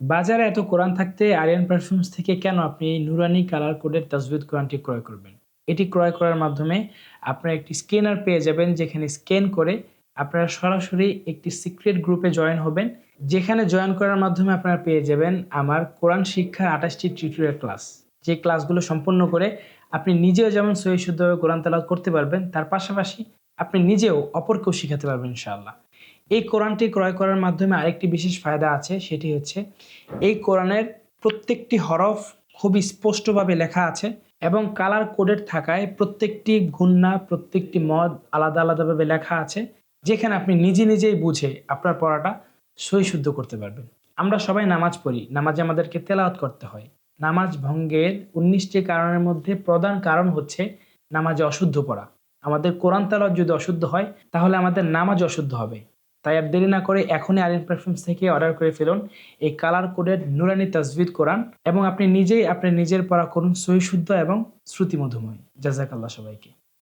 বাজারে এত কোরআন থাকতে আরিয়ান পারফিউমস থেকে কেন আপনি নুরানি কালার কোডের তাজবিদ কোরআনটি ক্রয় করবেন? এটি ক্রয় করার মাধ্যমে আপনারা একটি স্ক্যানার পেয়ে যাবেন, যেখানে স্ক্যান করে আপনারা সরাসরি একটি সিক্রেট গ্রুপে জয়েন হবেন, যেখানে জয়েন করার মাধ্যমে আপনারা পেয়ে যাবেন আমার কোরআন শিক্ষার আঠাশটি টিউটোরিয়াল ক্লাস। যে ক্লাসগুলো সম্পন্ন করে আপনি নিজেও যেমন সহি শুদ্ধভাবে কোরআন তালাত করতে পারবেন, তার পাশাপাশি আপনি নিজেও অপরকেও শিখাতে পারবেন, ইনশাআল্লাহ। এই কোরআনটি ক্রয় করার মাধ্যমে আরেকটি বিশেষ ফায়দা আছে, সেটি হচ্ছে এই কোরআনের প্রত্যেকটি হরফ খুবই স্পষ্টভাবে লেখা আছে এবং কালার কোডেড থাকায় প্রত্যেকটি গুন্না প্রত্যেকটি মদ আলাদা আলাদাভাবে লেখা আছে, যেখানে আপনি নিজে নিজেই বুঝে আপনার পড়াটা সই শুদ্ধ করতে পারবেন। আমরা সবাই নামাজ পড়ি, নামাজে আমাদেরকে তেলাওয়াত করতে হয়। নামাজ ভঙ্গের উনিশটি কারণের মধ্যে প্রধান কারণ হচ্ছে নামাজে অশুদ্ধ পড়া। আমাদের কোরআন তালাওয়াত যদি অশুদ্ধ হয়, তাহলে আমাদের নামাজ অশুদ্ধ হবে। তাই আর দেরি না করে এখনই আরিন পারফিউমস থেকে অর্ডার করে ফেলুন। এই কালার কোডের নুরানি তাজবিদ কোরআন এবং আপনি নিজেই, আপনি নিজের পড়া করুন সহিশুদ্ধ এবং শ্রুতিমধুময়। জাজাকাল্লাহ সবাইকে।